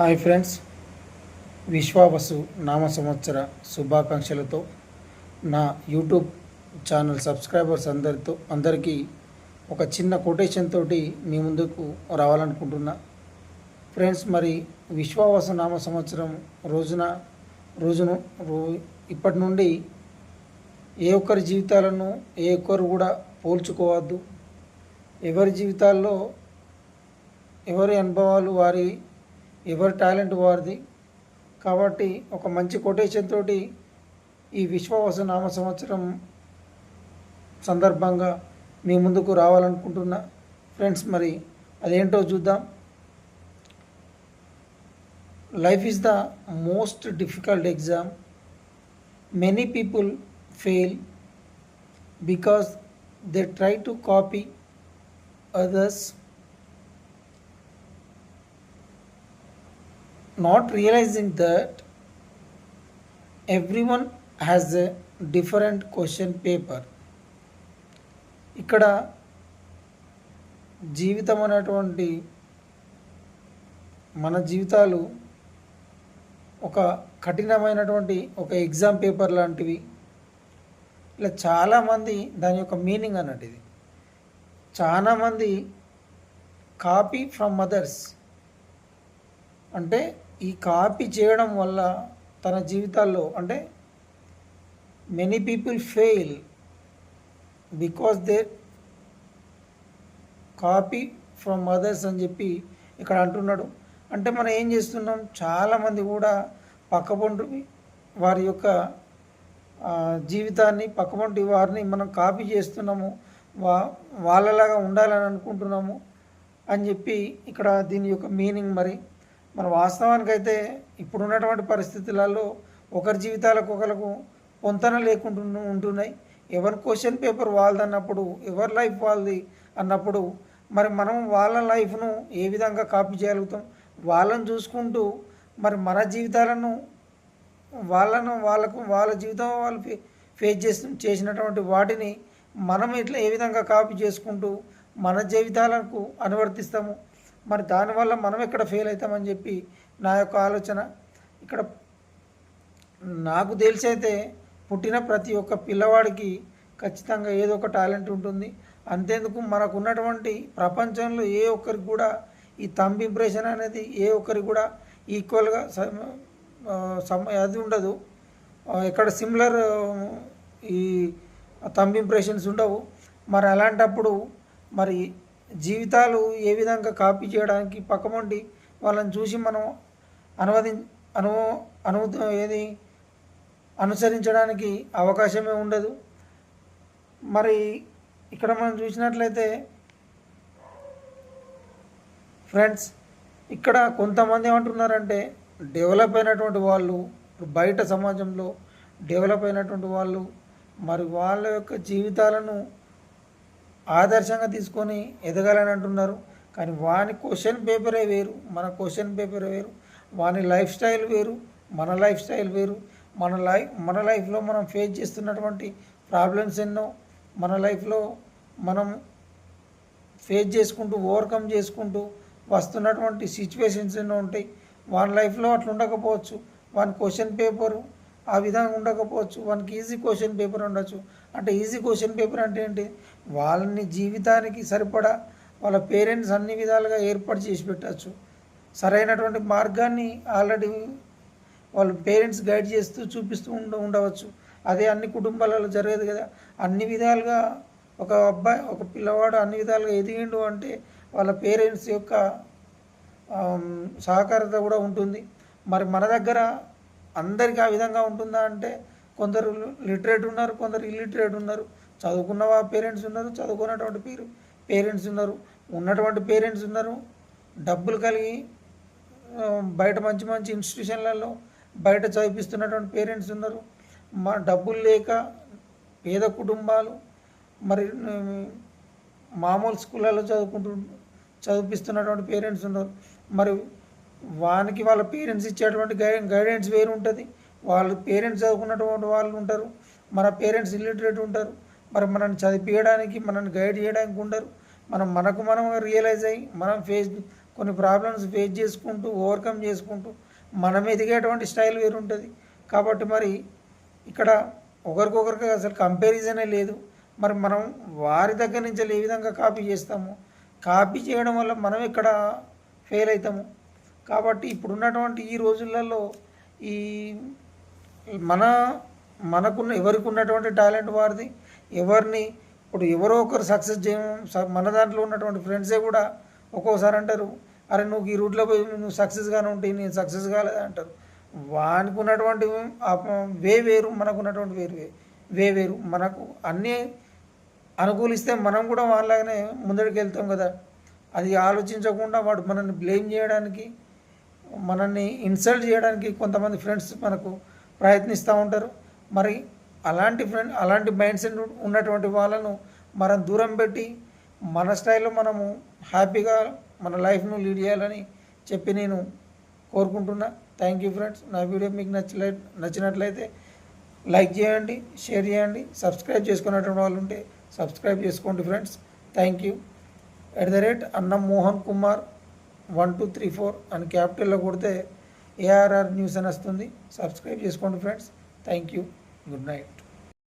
Hi friends. Vishwavasu నామ సంవత్సర శుభాకాంక్షలతో నా యూట్యూబ్ ఛానల్ సబ్స్క్రైబర్స్ అందరితో అందరికీ ఒక చిన్న కొటేషన్ తోటి మీ ముందుకు రావాలనుకుంటున్నా. ఫ్రెండ్స్ మరి విశ్వావసు నామ సంవత్సరం రోజున రోజును రో ఇప్పటి నుండి ఏ ఒక్కరి జీవితాలను ఏ ఒక్కరు కూడా పోల్చుకోవద్దు. ఎవరి జీవితాల్లో ఎవరి అనుభవాలు వారి ఎవరి టాలెంట్ వారిది. కాబట్టి ఒక మంచి కొటేషన్ తోటి ఈ విశ్వవాస నామ సంవత్సరం సందర్భంగా మీ ముందుకు రావాలనుకుంటున్నా ఫ్రెండ్స్ మరి అదేంటో చూద్దాం. Life is the most difficult exam many people fail because they try to copy others not realizing that everyone has a different question paper. ఇక్కడ జీవితం అనేటువంటి మన జీవితాలు ఒక కఠినమైనటువంటి ఒక ఎగ్జామ్ పేపర్ లాంటివి. ఇలా చాలామంది దాని యొక్క మీనింగ్ అన్నట్టు ఇది. చాలామంది కాపీ ఫ్రమ్ అదర్స్ అంటే ఈ కాపీ చేయడం వల్ల తన జీవితాల్లో అంటే many people fail because they copy from others అని చెప్పి ఇక్కడ అంటున్నాడు. అంటే మనం ఏం చేస్తున్నాం? చాలామంది కూడా పక్కపొంటి వారి యొక్క జీవితాన్ని పక్కపొంటి వారిని మనం కాపీ చేస్తున్నాము వా వాళ్ళలాగా ఉండాలని అనుకుంటున్నాము అని చెప్పి ఇక్కడ దీని యొక్క మీనింగ్ మరి మన వాస్తవానికైతే ఇప్పుడున్నటువంటి పరిస్థితులలో ఒకరి జీవితాలకు ఒకరికి పొంతన లేకుండా ఉంటున్నాయి. ఎవరి క్వశ్చన్ పేపర్ వాళ్ళది అన్నప్పుడు ఎవరి లైఫ్ వాళ్ళది అన్నప్పుడు మరి మనం వాళ్ళ లైఫ్ను ఏ విధంగా కాపీ చేయగలుగుతాం? వాళ్ళని చూసుకుంటూ మరి మన జీవితాలను వాళ్ళను వాళ్ళకు వాళ్ళ జీవితం వాళ్ళు ఫే ఫేస్ చేస్తు చేసినటువంటి వాటిని మనం ఇట్లా ఏ విధంగా కాపీ చేసుకుంటూ మన జీవితాలకు అనువర్తిస్తాము? మరి దానివల్ల మనం ఎక్కడ ఫెయిల్ అవుతామని చెప్పి నా యొక్క ఆలోచన. ఇక్కడ నాకు తెలిసైతే పుట్టిన ప్రతి ఒక్క పిల్లవాడికి ఖచ్చితంగా ఏదో ఒక టాలెంట్ ఉంటుంది. అంతేందుకు మనకు ఉన్నటువంటి ప్రపంచంలో ఏ ఒక్కరికి కూడా ఈ థంబ్ ఇంప్రెషన్ అనేది ఏ ఒక్కరికి కూడా ఈక్వల్గా సమ- అది ఉండదు. ఇక్కడ ఎక్కడ సిమిలర్ ఈ థంబ్ ఇంప్రెషన్స్ ఉండవు. మరి అలాంటప్పుడు మరి జీవితాలు ఏ విధంగా కాపీ చేయడానికి పక్కమండి వాళ్ళని చూసి మనం అనువది అను అను ఏది అనుసరించడానికి అవకాశమే ఉండదు. మరి ఇక్కడ మనం చూసినట్లయితే ఫ్రెండ్స్ ఇక్కడ కొంతమంది ఏమంటున్నారంటే డెవలప్ అయినటువంటి వాళ్ళు బయట సమాజంలో డెవలప్ అయినటువంటి వాళ్ళు మరి వాళ్ళ యొక్క జీవితాలను ఆదర్శంగా తీసుకొని ఎదగాలని అంటున్నారు. కానీ వాని క్వశ్చన్ పేపరే వేరు మన క్వశ్చన్ పేపరే వేరు వాని లైఫ్ స్టైల్ వేరు మన లైఫ్ స్టైల్ వేరు. మన లైఫ్ మన లైఫ్లో మనం ఫేస్ చేస్తున్నటువంటి ప్రాబ్లమ్స్ ఎన్నో మన లైఫ్లో మనం ఫేస్ చేసుకుంటూ ఓవర్కమ్ చేసుకుంటూ వస్తున్నటువంటి సిచ్యువేషన్స్ ఎన్నో ఉంటాయి. వాని లైఫ్లో అట్లా ఉండకపోవచ్చు వాని క్వశ్చన్ పేపరు ఆ విధంగా ఉండకపోవచ్చు. వానికి ఈజీ క్వశ్చన్ పేపర్ ఉండొచ్చు. అంటే ఈజీ క్వశ్చన్ పేపర్ అంటే ఏంటి? వాళ్ళని జీవితానికి సరిపడా వాళ్ళ పేరెంట్స్ అన్ని విధాలుగా ఏర్పాటు చేసి పెట్టచ్చు. సరైనటువంటి మార్గాన్ని ఆల్రెడీ వాళ్ళ పేరెంట్స్ గైడ్ చేస్తూ చూపిస్తూ ఉండ ఉండవచ్చు. అదే అన్ని కుటుంబాలలో జరగదు కదా. అన్ని విధాలుగా ఒక అబ్బాయి ఒక పిల్లవాడు అన్ని విధాలుగా ఎదిగిండు అంటే వాళ్ళ పేరెంట్స్ యొక్క సహకారత కూడా ఉంటుంది. మరి మన దగ్గర అందరికీ ఆ విధంగా ఉంటుందా అంటే కొందరు లిటరేట్ ఉన్నారు కొందరు ఇల్లిటరేట్ ఉన్నారు. చదువుకున్న పేరెంట్స్ ఉన్నారు చదువుకున్నటువంటి పేరు పేరెంట్స్ ఉన్నారు. ఉన్నటువంటి పేరెంట్స్ ఉన్నారు. డబ్బులు కలిగి బయట మంచి మంచి ఇన్స్టిట్యూషన్లలో బయట చదివిస్తున్నటువంటి పేరెంట్స్ ఉన్నారు. మా డబ్బులు లేక పేద కుటుంబాలు మరి మామూలు స్కూళ్ళలో చదువుకుంటు చదివిస్తున్నటువంటి పేరెంట్స్ ఉన్నారు. మరి వానికి వాళ్ళ పేరెంట్స్ ఇచ్చేటువంటి గై గైడెన్స్ వేరు ఉంటుంది. వాళ్ళు పేరెంట్స్ చదువుకున్నటువంటి వాళ్ళు ఉంటారు. మన పేరెంట్స్ ఇల్లిటరేట్ ఉంటారు. మరి మనల్ని చదివించడానికి మనల్ని గైడ్ చేయడానికి ఉండరు. మనం మనకు మనం రియలైజ్ అయ్యి మనం ఫేస్ కొన్ని ప్రాబ్లమ్స్ ఫేస్ చేసుకుంటూ ఓవర్కమ్ చేసుకుంటూ మనం ఎదిగేటువంటి స్టైల్ వేరు ఉంటుంది. కాబట్టి మరి ఇక్కడ ఒకరికొకరికి అసలు కంపారిజనే లేదు. మరి మనం వారి దగ్గర నుంచి ఏ విధంగా కాపీ చేస్తాము కాపీ చేయడం వల్ల మనం ఇక్కడ ఫెయిల్ అవుతాము? కాబట్టి ఇప్పుడున్నటువంటి ఈ రోజులలో ఈ మన మనకున్న ఎవరికి ఉన్నటువంటి టాలెంట్ వారిది ఎవరిని ఇప్పుడు ఎవరో ఒకరు సక్సెస్ చేయ మన దాంట్లో ఉన్నటువంటి ఫ్రెండ్సే కూడా ఒక్కోసారి అంటారు అరే నువ్వు ఈ రూట్లో పోయి నువ్వు సక్సెస్గానే ఉంటే నేను సక్సెస్ కాలేదు అంటారు. వానికి ఉన్నటువంటి వే వేరు మనకు ఉన్నటువంటి వేరు వే వేరు. మనకు అన్నీ అనుకూలిస్తే మనం కూడా వాళ్ళలాగానే ముందడికి వెళ్తాం కదా. అది ఆలోచించకుండా వాడు మనల్ని బ్లేమ్ చేయడానికి మనల్ని ఇన్సల్ట్ చేయడానికి కొంతమంది ఫ్రెండ్స్ మనకు ప్రయత్నిస్తూ ఉంటారు. మరి అలాంటి ఫ్రెండ్ అలాంటి మైండ్ సెట్ ఉన్నటువంటి వాళ్ళను మనం దూరం పెట్టి మన స్టైల్లో మనము హ్యాపీగా మన లైఫ్ను లీడ్ చేయాలని చెప్పి నేను కోరుకుంటున్నా. థ్యాంక్ యూ ఫ్రెండ్స్ నా వీడియో మీకు నచ్చలే నచ్చినట్లయితే లైక్ చేయండి షేర్ చేయండి సబ్స్క్రైబ్ చేసుకున్నటువంటి వాళ్ళు ఉంటే సబ్స్క్రైబ్ చేసుకోండి friends thank you at the rate Annam Mohan Kumar. One two three four అని క్యాపిటల్లో కొడితే ఏఆర్ఆర్ న్యూస్ అని వస్తుంది. సబ్స్క్రైబ్ చేసుకోండి friends. Thank you. Good night.